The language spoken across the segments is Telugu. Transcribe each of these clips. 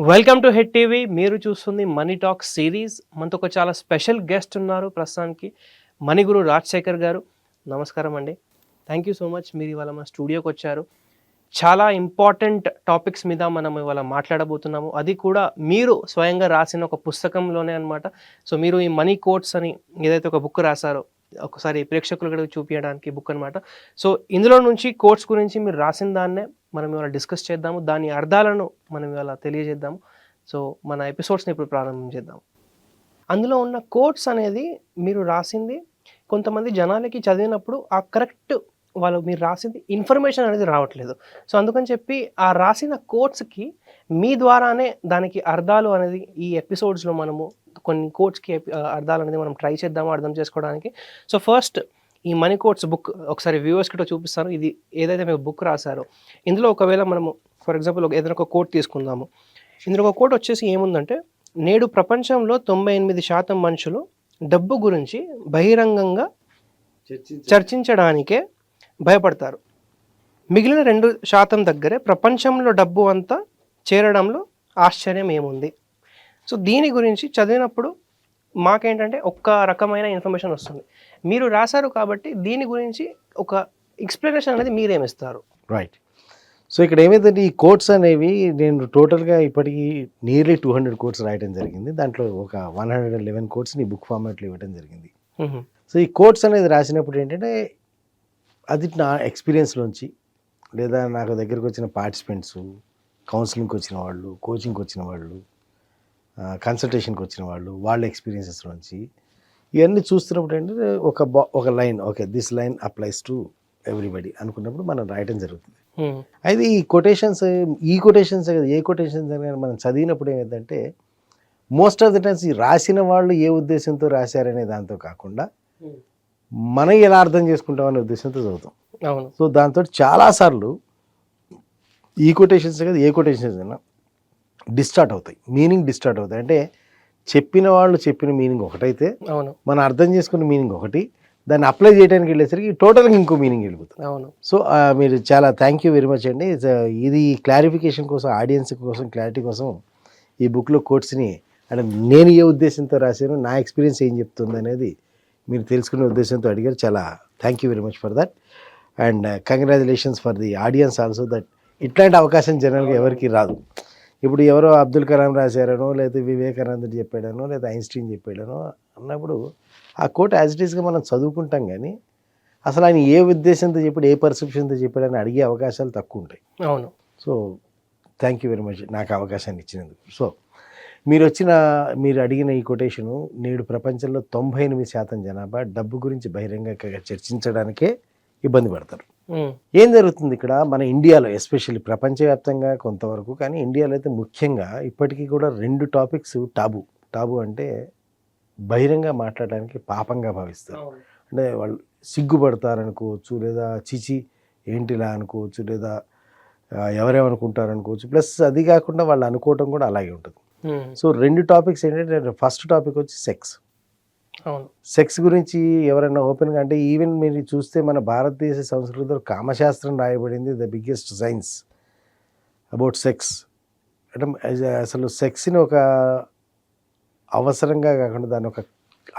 Welcome to head TV. మీరు చూస్తుంది మనీ టాక్ సిరీస్. మనతో ఒక చాలా స్పెషల్ గెస్ట్ ఉన్నారు ప్రస్తుతానికి మణిగురు రాజశేఖర్ గారు. నమస్కారం అండి. థ్యాంక్ యూ సో మచ్ మీరు ఇవాళ మా స్టూడియోకి వచ్చారు. చాలా ఇంపార్టెంట్ టాపిక్స్ మీద మనం ఇవాళ మాట్లాడబోతున్నాము. అది కూడా మీరు స్వయంగా రాసిన ఒక పుస్తకంలోనే అనమాట సో మీరు ఈ మనీ కోట్స్ అని ఏదైతే ఒక బుక్ రాశారో ఒకసారి ప్రేక్షకులకు చూపించడానికి బుక్ అన్నమాట. సో ఇందులో నుంచి కోట్స్ గురించి మీరు రాసిన దాన్నే మనం ఇవాళ డిస్కస్ చేద్దాము. దాని అర్థాలను మనం ఇవాళ తెలియజేద్దాము. సో మన ఎపిసోడ్స్ని ఇప్పుడు ప్రారంభం చేద్దాం. అందులో ఉన్న కోట్స్ అనేది మీరు రాసింది కొంతమంది జనాలకి చదివినప్పుడు ఆ కరెక్ట్ వాళ్ళు మీరు రాసింది ఇన్ఫర్మేషన్ అనేది రావట్లేదు. సో అందుకని చెప్పి ఆ రాసిన కోట్స్కి మీ ద్వారానే దానికి అర్థాలు అనేది ఈ ఎపిసోడ్స్లో మనము కొన్ని కోట్స్కి అర్థాలు అనేది మనం ట్రై చేద్దాము అర్థం చేసుకోవడానికి. సో ఫస్ట్ ఈ మనీ కోట్స్ బుక్ ఒకసారి వ్యూవర్స్ కిட்ட చూపిస్తాను. ఇది ఏదైతే మీరు బుక్ రాశారో. ఇందులో ఒకవేళ మనము ఫర్ ఎగ్జాంపుల్ ఏదైనా ఒక కోట్ తీసుకుందాము. ఇందులో ఒక కోట్ వచ్చేసి ఏముందంటే నేడు ప్రపంచంలో తొంభై ఎనిమిది శాతం మనుషులు డబ్బు గురించి బహిరంగంగా చర్చించడానికే భయపడతారు. మిగిలిన రెండు శాతం దగ్గరే ప్రపంచంలో డబ్బు అంతా చేరడంలో ఆశ్చర్యం ఏముంది? సో దీని గురించి చదివినప్పుడు మాకేంటంటే ఒక్క రకమైన ఇన్ఫర్మేషన్ వస్తుంది. మీరు రాశారు కాబట్టి దీని గురించి ఒక ఎక్స్ప్లెనేషన్ అనేది మీరేమిస్తారు రైట్ సో ఇక్కడ ఏమైందంటే ఈ కోట్స్ అనేవి నేను టోటల్గా ఇప్పటికీ నియర్లీ టూ హండ్రెడ్ కోట్స్ రాయడం జరిగింది. దాంట్లో ఒక వన్ హండ్రెడ్ అండ్ లెవెన్ కోట్స్ని బుక్ ఫార్మాట్లో ఇవ్వడం జరిగింది. సో ఈ కోట్స్ అనేది రాసినప్పుడు ఏంటంటే అది నా ఎక్స్పీరియన్స్లోంచి లేదా నాకు దగ్గరికి వచ్చిన పార్టిసిపెంట్స్ కౌన్సిలింగ్కి వచ్చిన వాళ్ళు కోచింగ్కి వచ్చిన వాళ్ళు కన్సల్టేషన్కి వచ్చిన వాళ్ళు వాళ్ళ ఎక్స్పీరియన్సెస్ నుంచి ఇవన్నీ చూస్తున్నప్పుడు ఏంటంటే ఒక బా ఒక line okay this line applies to everybody అనుకున్నప్పుడు మనం రాయడం జరుగుతుంది. అయితే ఈ కొటేషన్స్ ఈ కొటేషన్స్ కదా ఏ కొటేషన్స్ అని మనం చదివినప్పుడు ఏమైందంటే మోస్ట్ ఆఫ్ ద టైమ్స్ ఈ రాసిన వాళ్ళు ఏ ఉద్దేశంతో రాశారనే దాంతో కాకుండా మనం ఎలా అర్థం చేసుకుంటాం అనే ఉద్దేశంతో చదువుతాం. అవును. సో దాంతో చాలాసార్లు ఈ కొటేషన్స్ కదా ఏ కొటేషన్స్ అయినా డిస్టార్ట్ అవుతాయి. మీనింగ్ డిస్టార్ట్ అవుతాయి. అంటే చెప్పిన వాళ్ళు చెప్పిన మీనింగ్ ఒకటైతే అవును. మనం అర్థం చేసుకున్న మీనింగ్ ఒకటి దాన్ని అప్లై చేయడానికి వెళ్ళేసరికి టోటల్గా ఇంకో మీనింగ్ వెళ్ళిపోతుంది. అవును. సో మీరు చాలా థ్యాంక్ యూ వెరీ మచ్ అండి. ఇది క్లారిఫికేషన్ కోసం ఆడియన్స్ కోసం క్లారిటీ కోసం ఈ బుక్లో కోట్స్ని అంటే నేను ఏ ఉద్దేశంతో రాశాను నా ఎక్స్పీరియన్స్ ఏం చెప్తుంది అనేది మీరు తెలుసుకునే ఉద్దేశంతో అడిగారు. చాలా thank you very much for that and congratulations for the audience also that ఇట్లాంటి అవకాశం జనరల్గా ఎవరికి రాదు. ఇప్పుడు ఎవరో అబ్దుల్ కలాం రాశారనో లేదా వివేకానంద చెప్పాడనో లేదా ఐన్స్టీన్ చెప్పాడనో అన్నప్పుడు ఆ కోట్ యాజ్ ఇట్ ఈస్గా మనం చదువుకుంటాం కానీ అసలు ఆయన ఏ ఉద్దేశంతో చెప్పాడు ఏ పర్సెప్షన్తో చెప్పాడని అడిగే అవకాశాలు తక్కువ ఉంటాయి. అవును. So thank you very much నాకు అవకాశాన్ని ఇచ్చినందుకు. సో మీరు వచ్చిన మీరు అడిగిన ఈ కొటేషను నేడు ప్రపంచంలో తొంభై ఎనిమిది శాతం జనాభా డబ్బు గురించి బహిరంగంగా చర్చించడానికే ఇబ్బంది పడతారు. ఏం జరుగుతుంది ఇక్కడ? మన ఇండియాలో ఎస్పెషల్లీ ప్రపంచవ్యాప్తంగా కొంతవరకు కానీ ఇండియాలో అయితే ముఖ్యంగా ఇప్పటికీ కూడా రెండు టాపిక్స్ టాబు. టాబు అంటే బహిరంగ మాట్లాడడానికి పాపంగా భావిస్తారు. అంటే వాళ్ళు సిగ్గుపడతారు అనుకోవచ్చు లేదా చిచి ఏంటిలా అనుకోవచ్చు లేదా ఎవరేమనుకుంటారు అనుకోవచ్చు ప్లస్ అది కాకుండా వాళ్ళు అనుకోవటం కూడా అలాగే ఉంటుంది. సో రెండు టాపిక్స్ ఏంటంటే ఫస్ట్ టాపిక్ వచ్చి సెక్స్. సెక్స్ గురించి ఎవరైనా ఓపెన్గా అంటే ఈవెన్ మీరు చూస్తే మన భారతదేశ సంస్కృతిలో కామశాస్త్రం రాయబడింది the biggest science about sex. అంటే అసలు సెక్స్ని ఒక అవసరంగా కాకుండా దాని ఒక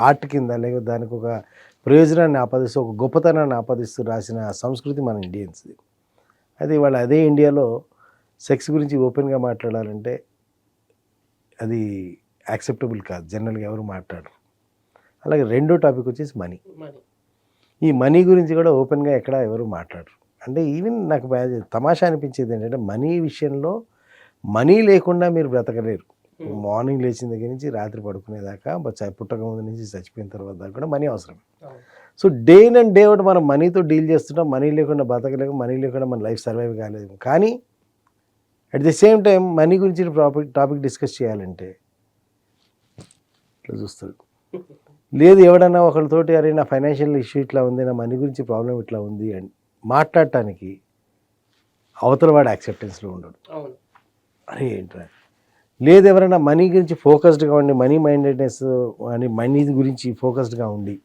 ఆర్ట్ కింద లేకపోతే దానికి ఒక ప్రయోజనాన్ని ఆపాదిస్తూ ఒక గొప్పతనాన్ని ఆపాదిస్తూ రాసిన సంస్కృతి మన ఇండియన్స్ది. అయితే ఇవాళ అదే ఇండియాలో సెక్స్ గురించి ఓపెన్గా మాట్లాడాలంటే అది యాక్సెప్టబుల్ కాదు. జనరల్గా ఎవరు మాట్లాడరు. అలాగే రెండో టాపిక్ వచ్చేసి మనీ ఈ మనీ గురించి కూడా ఓపెన్గా ఎక్కడ ఎవరు మాట్లాడరు. అంటే ఈవెన్ నాకు తమాషా అనిపించేది ఏంటంటే మనీ విషయంలో మనీ లేకుండా మీరు బ్రతకలేరు. మార్నింగ్ లేచిన దగ్గర నుంచి రాత్రి పడుకునేదాకా పుట్టక ముందు నుంచి చచ్చిపోయిన తర్వాత దాకా కూడా మనీ అవసరం. So day and day out మనం మనీతో డీల్ చేస్తుంటాం. మనీ లేకుండా బతకలేక మనీ లేకుండా మన లైఫ్ సర్వైవ్ కాలేదు కానీ at the same time money గురించి టాపిక్ టాపిక్ డిస్కస్ చేయాలంటే ఇట్లా చూస్తాడు లేదు ఎవడన్నా ఒకరితోటి అరే నా ఫైనాన్షియల్ ఇష్యూ ఇట్లా ఉంది నా మనీ గురించి ప్రాబ్లం ఇట్లా ఉంది అని మాట్లాడటానికి అవతల వాడు యాక్సెప్టెన్స్లో ఉండడు. అరే ఏంట్రా? లేదు ఎవరైనా మనీ గురించి ఫోకస్డ్గా ఉండి మనీ మైండెడ్నెస్ అని మనీ గురించి ఫోకస్డ్గా ఉండి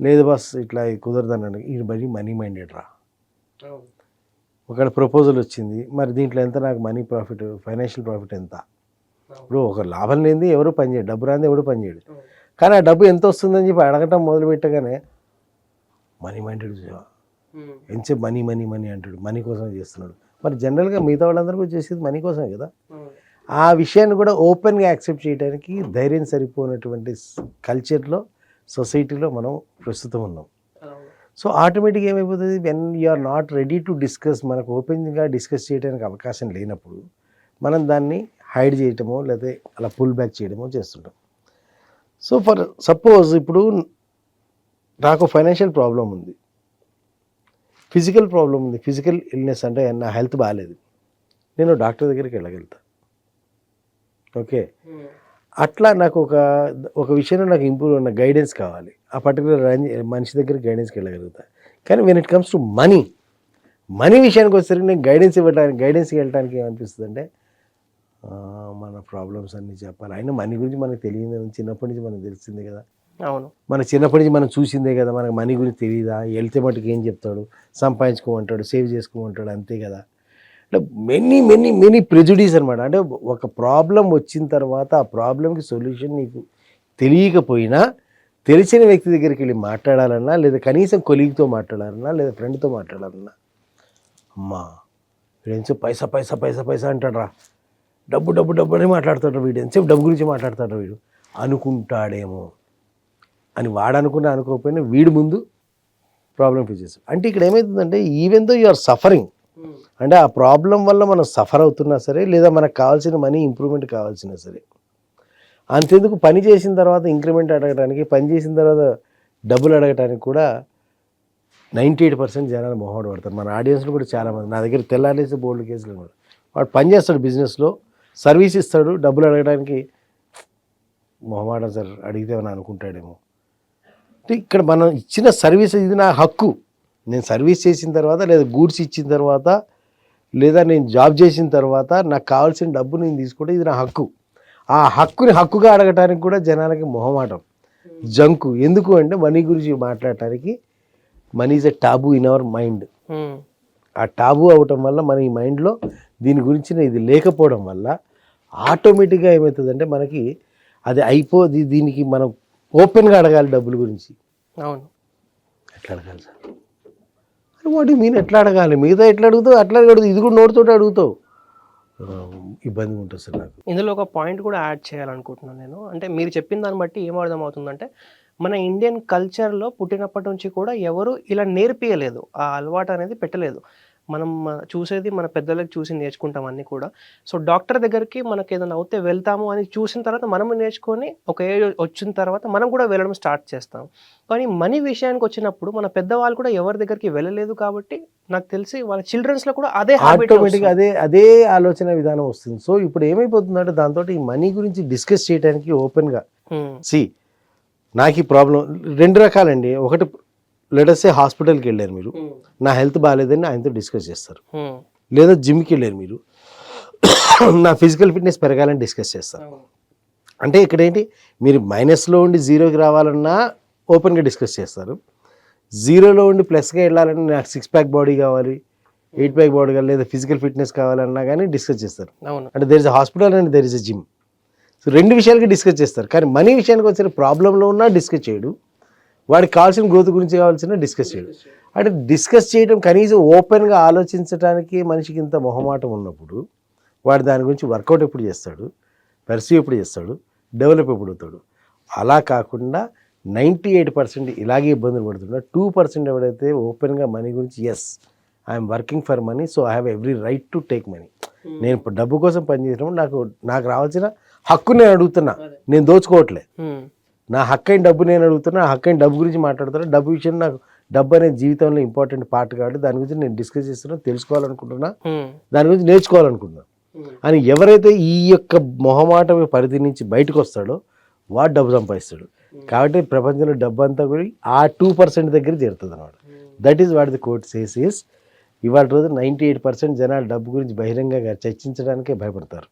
లేదు బస్ ఇట్లా కుదరదు అన్నాడు ఈ మనీ మనీ మైండెడ్ రా. ఒకవేళ ప్రపోజల్ వచ్చింది మరి దీంట్లో ఎంత నాకు మనీ ప్రాఫిట్ ఫైనాన్షియల్ ప్రాఫిట్ ఎంత? ఇప్పుడు ఒక లాభం లేనిది ఎవరు పనిచేయడు డబ్బు రాంది ఎవడు పనిచేయడు కానీ ఆ డబ్బు ఎంత వస్తుందని చెప్పి అడగటం మొదలు పెట్టగానే మనీ మైండెడ్ ఎంతసేపు మనీ మనీ మనీ అంటాడు. మనీ కోసం చేస్తున్నాడు. మరి జనరల్గా మిగతా వాళ్ళందరూ కూడా చేసేది మనీ కోసమే కదా. ఆ విషయాన్ని కూడా ఓపెన్గా యాక్సెప్ట్ చేయడానికి ధైర్యం సరిపోయినటువంటి కల్చర్లో సొసైటీలో మనం ప్రస్తుతం ఉన్నాం. సో ఆటోమేటిక్గా ఏమైపోతుంది? When you are not ready to discuss మనకు ఓపెన్గా డిస్కస్ చేయడానికి అవకాశం లేనప్పుడు మనం దాన్ని హైడ్ చేయటమో లేదా అలా పుల్ బ్యాక్ చేయడమో చేస్తుంటాం. సో ఫర్ సపోజ్ ఇప్పుడు నాకు ఫైనాన్షియల్ ప్రాబ్లం ఉంది. ఫిజికల్ ప్రాబ్లం ఉంది. ఫిజికల్ ఇల్నెస్ అంటే నా హెల్త్ బాగాలేదు నేను డాక్టర్ దగ్గరికి వెళ్ళగలుగుతా. ఓకే అట్లా నాకు ఒక ఒక విషయంలో నాకు ఇంప్రూవ్ ఉన్న గైడెన్స్ కావాలి. ఆ పర్టికులర్ మనిషి దగ్గర గైడెన్స్కి వెళ్ళగలుగుతా. కానీ when it comes to money money విషయానికి వచ్చేసరికి నేను గైడెన్స్ ఇవ్వడానికి గైడెన్స్కి వెళ్ళడానికి ఏమనిపిస్తుంది అంటే మన ప్రాబ్లమ్స్ అన్నీ చెప్పాలి. అయినా మనీ గురించి మనకు తెలియదు. చిన్నప్పటి నుంచి మనకు తెలిసిందే కదా. అవును. మన చిన్నప్పటి నుంచి మనం చూసిందే కదా. మనకు మనీ గురించి తెలియదా వెళ్తే మటుకు ఏం చెప్తాడు? సంపాదించుకోమంటాడు సేవ్ చేసుకోమంటాడు అంతే కదా. అంటే మెనీ మెనీ మెనీ ప్రెజుడీస్ అనమాట అంటే ఒక ప్రాబ్లం వచ్చిన తర్వాత ఆ ప్రాబ్లంకి సొల్యూషన్ నీకు తెలియకపోయినా తెలిసిన వ్యక్తి దగ్గరికి వెళ్ళి మాట్లాడాలన్నా లేదా కనీసం కొలీగ్తో మాట్లాడాలన్నా లేదా ఫ్రెండ్తో మాట్లాడాలన్నా అమ్మా ఎంతసేపు పైసా పైసా పైసా పైసా అంటాడు రా డబ్బు డబ్బు డబ్బు అని మాట్లాడతాడు వీడు. ఎంతసేపు డబ్బు గురించి మాట్లాడతాడు వీడు? అనుకుంటాడేమో అని వాడు అనుకున్నా అనుకోకపోయినా వీడి ముందు ప్రాబ్లం ఫేస్ చేస్తాడు. అంటే ఇక్కడ ఏమవుతుందంటే even though you are suffering అంటే ఆ ప్రాబ్లం వల్ల మనం సఫర్ అవుతున్నా సరే లేదా మనకు కావాల్సిన మనీ ఇంప్రూవ్మెంట్ కావాల్సినా సరే అంతెందుకు పని చేసిన తర్వాత ఇంక్రిమెంట్ అడగడానికి పని చేసిన తర్వాత డబ్బులు అడగడానికి కూడా నైంటీ ఎయిట్ పర్సెంట్ జనాలు మొహమాట పడతారు. మన ఆడియన్స్లో కూడా చాలామంది నా దగ్గర తెల్లారేసి బోల్డ్ కేసులు ఉన్నారు వాడు పని చేస్తాడు బిజినెస్లో సర్వీస్ ఇస్తాడు డబ్బులు అడగడానికి. మొహమాట సార్ అడిగితే అని అనుకుంటాడేమో. అంటే ఇక్కడ మనం ఇచ్చిన సర్వీస్ ఇది నా హక్కు. నేను సర్వీస్ చేసిన తర్వాత లేదా గూడ్స్ ఇచ్చిన తర్వాత లేదా నేను జాబ్ చేసిన తర్వాత నాకు కావాల్సిన డబ్బు నేను తీసుకుంటే ఇది నా హక్కు. ఆ హక్కుని హక్కుగా అడగటానికి కూడా జనాలకి మొహమాటం. జంకు. ఎందుకు అంటే మనీ గురించి మాట్లాడటానికి money is a taboo in our mind. ఆ టాబు అవటం వల్ల మన ఈ మైండ్లో దీని గురించిన ఇది లేకపోవడం వల్ల ఆటోమేటిక్గా ఏమవుతుందంటే మనకి అది అయిపోది దీనికి మనం ఓపెన్గా అడగాలి డబ్బుల గురించి. అవును. ఎట్లా అడగాలి సార్? అని వాటి మీన్? ఎట్లా అడగాలి? మిగతా ఎట్లా అడుగుతావు? అట్లా అడుగుతావు ఇది కూడా నోటితోటి అడుగుతావు. ఆ, ఇబ్బందిగా ఉంటుంది సార్ నాకు. ఇందులో ఒక పాయింట్ కూడా యాడ్ చేయాలనుకుంటున్నాను నేను. అంటే మీరు చెప్పిన దాన్ని బట్టి ఏం అర్థం అవుతుందంటే మన ఇండియన్ కల్చర్లో పుట్టినప్పటి నుంచి కూడా ఎవరు ఇలా నేర్పియలేదు. ఆ అలవాటు అనేది పెట్టలేదు. మనం చూసేది మన పెద్దలకు చూసి నేర్చుకుంటాం అన్నీ కూడా. సో డాక్టర్ దగ్గరికి మనకి ఏదైనా అవుతే వెళ్తాము అని చూసిన తర్వాత మనము నేర్చుకొని ఒక ఏజ్ వచ్చిన తర్వాత మనం కూడా వెళ్ళడం స్టార్ట్ చేస్తాం. కానీ మనీ విషయానికి వచ్చినప్పుడు మన పెద్దవాళ్ళు కూడా ఎవరి దగ్గరికి వెళ్ళలేదు కాబట్టి నాకు తెలిసి వాళ్ళ చిల్డ్రన్స్లో కూడా అదే ఆటోమేటిక్గా అదే అదే ఆలోచన విధానం వస్తుంది. సో ఇప్పుడు ఏమైపోతుందంటే దాంతో ఈ మనీ గురించి డిస్కస్ చేయడానికి ఓపెన్గా. సి నాకు ఈ ప్రాబ్లం రెండు రకాలండి. ఒకటి లెటర్సే హాస్పిటల్కి వెళ్ళారు మీరు. నా హెల్త్ బాగాలేదని ఆయనతో డిస్కస్ చేస్తారు. లేదా జిమ్కి వెళ్ళారు మీరు. నా ఫిజికల్ ఫిట్నెస్ పెరగాలని డిస్కస్ చేస్తారు. అంటే ఇక్కడ ఏంటి? మీరు మైనస్లో ఉండి జీరోకి రావాలన్నా ఓపెన్గా డిస్కస్ చేస్తారు. జీరోలో ఉండి ప్లస్గా వెళ్ళాలని నాకు సిక్స్ ప్యాక్ బాడీ కావాలి ఎయిట్ ప్యాక్ బాడీ కావాలి లేదా ఫిజికల్ ఫిట్నెస్ కావాలన్నా కానీ డిస్కస్ చేస్తారు. అంటే there is a hospital and there is a gym so రెండు విషయాలకి డిస్కస్ చేస్తారు. కానీ మనీ విషయానికి వచ్చిన ప్రాబ్లంలో ఉన్నా డిస్కస్ చేయడు. వాడికి కావాల్సిన గ్రోత్ గురించి కావాల్సిన డిస్కస్ చేయడు. అంటే డిస్కస్ చేయడం కనీసం ఓపెన్గా ఆలోచించడానికి మనిషికి ఇంత మొహమాటం ఉన్నప్పుడు వాడు దాని గురించి వర్కౌట్ ఎప్పుడు చేస్తాడు? పర్సీవ్ ఎప్పుడు చేస్తాడు? డెవలప్ ఎప్పుడు అవుతాడు? అలా కాకుండా నైంటీ ఎయిట్ పర్సెంట్ ఇలాగే ఇబ్బందులు పడుతున్నా టూ పర్సెంట్ ఎవడైతే ఓపెన్గా మనీ గురించి yes I'm working for money so I have every right to take money నేను ఇప్పుడు డబ్బు కోసం పనిచేసినప్పుడు నాకు నాకు రావాల్సిన హక్కు నేను అడుగుతున్నా. నేను దోచుకోవట్లే. Hmm. నా హక్కు అయిన డబ్బు నేను అడుగుతున్నా ఆ హక్కు అయిన డబ్బు గురించి మాట్లాడుతున్నా డబ్బు విషయం నాకు డబ్బు అనేది జీవితంలో ఇంపార్టెంట్ పార్ట్ కాబట్టి దాని గురించి నేను డిస్కస్ చేస్తున్నా తెలుసుకోవాలనుకుంటున్నా. దాని గురించి నేర్చుకోవాలనుకుంటున్నా. అని ఎవరైతే ఈ యొక్క మొహమాట పరిధి నుంచి బయటకు వస్తాడో వాడు డబ్బు సంపాదిస్తాడు. కాబట్టి ప్రపంచంలో డబ్బు అంతా కూడా ఆ టూ పర్సెంట్ దగ్గర చేరుతుంది అనమాట that is what the court says is ఇవాళ రోజు నైంటీ ఎయిట్ పర్సెంట్ జనాలు డబ్బు గురించి బహిరంగంగా చర్చించడానికే భయపడతారు.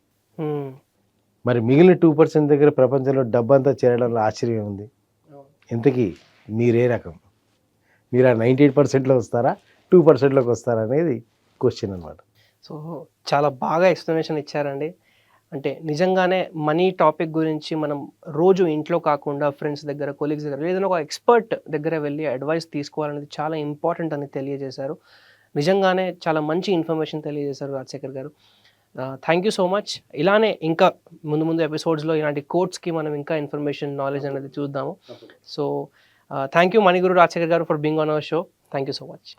మరి మిగిలిన టూ పర్సెంట్ దగ్గర ప్రపంచంలో డబ్బు అంతా చేరడంలో ఆశ్చర్యం ఉంది. ఇంతకీ మీరే రకం. మీరు ఆ నైంటీ ఎయిట్ పర్సెంట్లో వస్తారా టూ పర్సెంట్లోకి వస్తారా అనేది క్వశ్చన్ అనమాట సో చాలా బాగా ఎక్స్ప్లెనేషన్ ఇచ్చారండి. అంటే నిజంగానే మనీ టాపిక్ గురించి మనం రోజు ఇంట్లో కాకుండా ఫ్రెండ్స్ దగ్గర కొలీగ్స్ దగ్గర ఏదైనా ఒక ఎక్స్పర్ట్ దగ్గర వెళ్ళి అడ్వైస్ తీసుకోవాలనేది చాలా ఇంపార్టెంట్ అని తెలియజేశారు. నిజంగానే చాలా మంచి ఇన్ఫర్మేషన్ తెలియజేశారు రాజశేఖర్ గారు. థ్యాంక్ యూ సో మచ్ ఇలానే ఇంకా ముందు ముందు ఎపిసోడ్స్లో ఇలాంటి కోర్ట్స్కి మనం ఇంకా ఇన్ఫర్మేషన్ నాలెడ్జ్ అనేది చూద్దాము. So thank you Maniguru Rajasekhar garu for being on our show thank you so much